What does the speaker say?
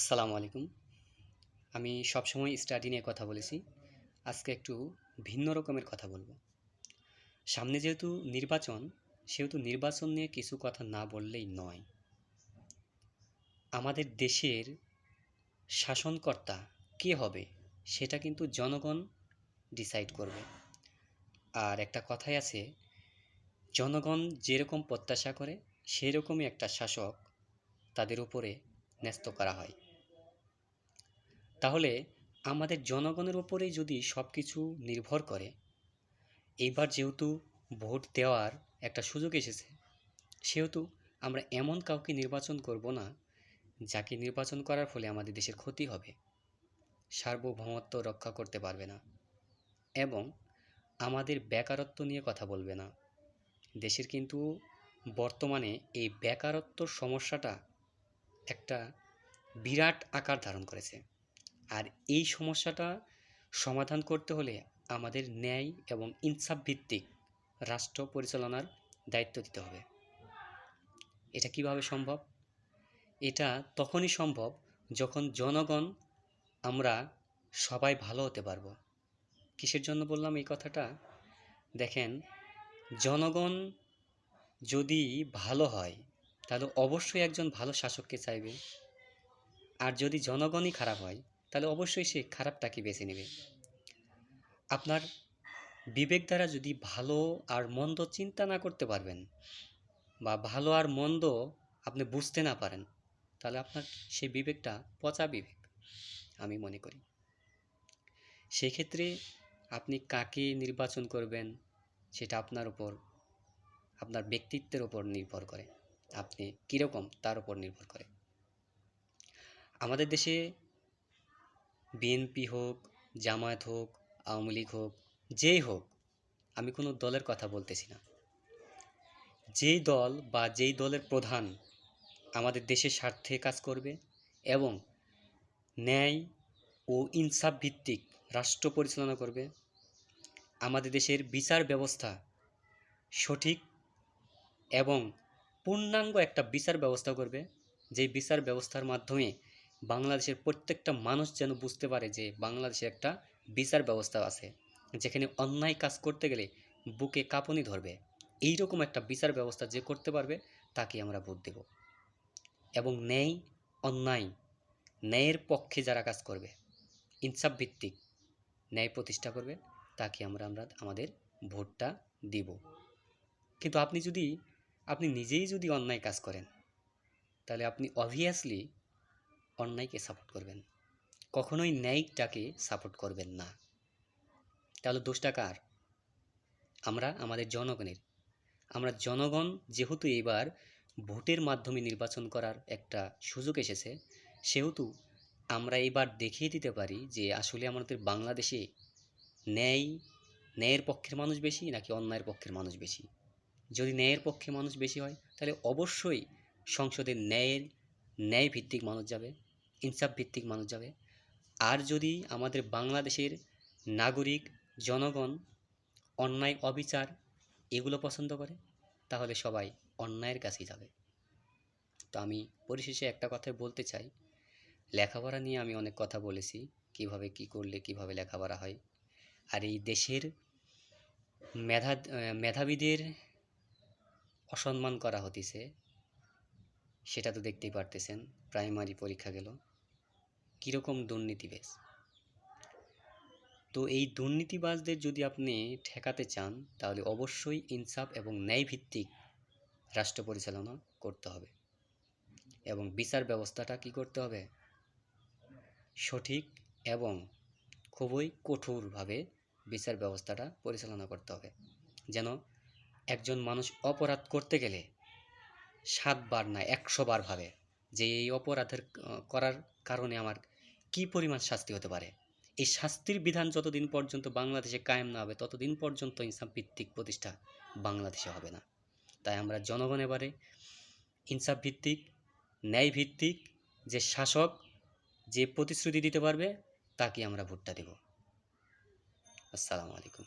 আসসালামু আলাইকুম। আমি সবসময় স্টাডি নিয়ে কথা বলেছি। আজকে একটু ভিন্ন রকমের কথা বলব। সামনে যেহেতু নির্বাচন, সেহেতু নির্বাচন নিয়ে কিছু কথা না বললেই নয়। আমাদের দেশের শাসনকর্তা কে হবে, সেটা কিন্তু জনগণ ডিসাইড করবে। আর একটা কথাই আছে, জনগণ যেরকম প্রত্যাশা করে, সেরকমই একটা শাসক তাদের উপরে ন্যস্ত করা হয়। তাহলে আমাদের জনগণের উপরেই যদি সব কিছু নির্ভর করে, এইবার যেহেতু ভোট দেওয়ার একটা সুযোগ এসেছে, সেহেতু আমরা এমন কাউকে নির্বাচন করব না যাকে নির্বাচন করার ফলে আমাদের দেশের ক্ষতি হবে। সার্বভৌমত্ব রক্ষা করতে পারবে না এবং আমাদের বেকারত্ব নিয়ে কথা বলবে না। দেশের কিন্তু বর্তমানে এই বেকারত্ব সমস্যাটা একটা বিরাট আকার ধারণ করেছে। আর এই সমস্যাটা সমাধান করতে হলে আমাদের ন্যায় এবং ইনসাফ ভিত্তিক রাষ্ট্র পরিচালনার দায়িত্ব দিতে হবে। এটা কীভাবে সম্ভব? এটা তখনই সম্ভব যখন জনগণ, আমরা সবাই ভালো হতে পারব। কিসের জন্য বললাম এই কথাটা? দেখেন, জনগণ যদি ভালো হয়, তাহলে অবশ্যই একজন ভালো শাসককে চাইবে। আর যদি জনগণই খারাপ হয় তাহলে অবশ্যই সে খারাপটাকে বেছে নেবে। আপনার বিবেক দ্বারা যদি ভালো আর মন্দ চিন্তা না করতে পারবেন বা ভালো আর মন্দ আপনি বুঝতে না পারেন, তাহলে আপনার সেই বিবেকটা পচা বিবেক, আমি মনে করি। সেই ক্ষেত্রে আপনি কাকে নির্বাচন করবেন সেটা আপনার উপর, আপনার ব্যক্তিত্বের উপর নির্ভর করে। আপনি কীরকম তার উপর নির্ভর করে। আমাদের দেশে বিএনপি হোক, জামায়াত হোক, আওয়ামী লীগ হোক, যেই হোক, আমি কোনো দলের কথা বলতেছি না। যেই দল বা যেই দলের প্রধান আমাদের দেশের স্বার্থে কাজ করবে এবং ন্যায় ও ইনসাফ ভিত্তিক রাষ্ট্র পরিচালনা করবে, আমাদের দেশের বিচার ব্যবস্থা সঠিক এবং পূর্ণাঙ্গ একটা বিচার ব্যবস্থা করবে, যেই বিচার ব্যবস্থার মাধ্যমে বাংলাদেশের প্রত্যেকটা মানুষ যেন বুঝতে পারে যে বাংলাদেশে একটা বিচার ব্যবস্থা আছে, যেখানে অন্যায় কাজ করতে গেলে বুকে কাঁপুনি ধরবে। এই রকম একটা বিচার ব্যবস্থা যে করতে পারবে, তাকে আমরা ভোট দেব। এবং ন্যায়, অন্যায়, ন্যায়ের পক্ষে যারা কাজ করবে, ইনসাফ ভিত্তিক ন্যায় প্রতিষ্ঠা করবে, তাকে আমরা আমরা আমাদের ভোটটা দিব। কিন্তু আপনি যদি, আপনি নিজেই যদি অন্যায় কাজ করেন, তাহলে আপনি অবভিয়াসলি অন্যায়কে সাপোর্ট করবেন। কখনোই ন্যায়টাকে সাপোর্ট করবেন না। তাহলে দোষটা কার? আমরা আমাদের জনগণের। আমরা জনগণ যেহেতু এবার ভোটের মাধ্যমে নির্বাচন করার একটা সুযোগ এসেছে, সেহেতু আমরা এবার দেখিয়ে দিতে পারি যে আসলে আমাদের বাংলাদেশে ন্যায়, ন্যায়ের পক্ষের মানুষ বেশি নাকি অন্যায়ের পক্ষের মানুষ বেশি? যদি ন্যায়ের পক্ষে মানুষ বেশি হয়, তাহলে অবশ্যই সংসদে ন্যায়ের ন্যায় ভিত্তিক মানুষ যাবে। ইনসাফ ভিত্তিক মানুষ যাবে। আর যদি আমাদের বাংলাদেশের নাগরিক, জনগণ অন্যায়, অবিচার এগুলো পছন্দ করে, তাহলে সবাই অন্যায়ের কাছেই যাবে। তো আমি পরিশেষে একটা কথাই বলতে চাই। লেখাপড়া নিয়ে আমি অনেক কথা বলেছি, কীভাবে কি করলে কীভাবে লেখাপড়া হয়। আর এই দেশের মেধা, মেধাবীদের অসম্মান করা হতিছে, সেটা তো দেখতেই পারতেছেন, প্রাইমারি পরীক্ষা গেল। কীরকম দুর্নীতিবাজ তো এই দুর্নীতিবাজদের যদি আপনি ঠেকাতে চান, তাহলে অবশ্যই ইনসাফ এবং ন্যায়ভিত্তিক রাষ্ট্র পরিচালনা করতে হবে। এবং বিচার ব্যবস্থাটা কি করতে হবে? সঠিক এবং খুবই কঠোরভাবে বিচার ব্যবস্থাটা পরিচালনা করতে হবে। যেন একজন মানুষ অপরাধ করতে গেলে সাতবার না একশো বার ভাবে যে এই অপরাধের করার কারণে আমার কি পরিমাণ শাস্তি হতে পারে? এই শাস্তির বিধান যতদিন পর্যন্ত বাংলাদেশে কায়েম না হবে, ততদিন পর্যন্ত ইনসাফ ভিত্তিক প্রতিষ্ঠা বাংলাদেশে হবে না। তাই আমরা জনগণ এবারে ইনসাফ ভিত্তিক ন্যায় ভিত্তিক যে শাসক যে প্রতিশ্রুতি দিতে পারবে তাকে আমরা ভোটটা দেব। আসসালামু আলাইকুম।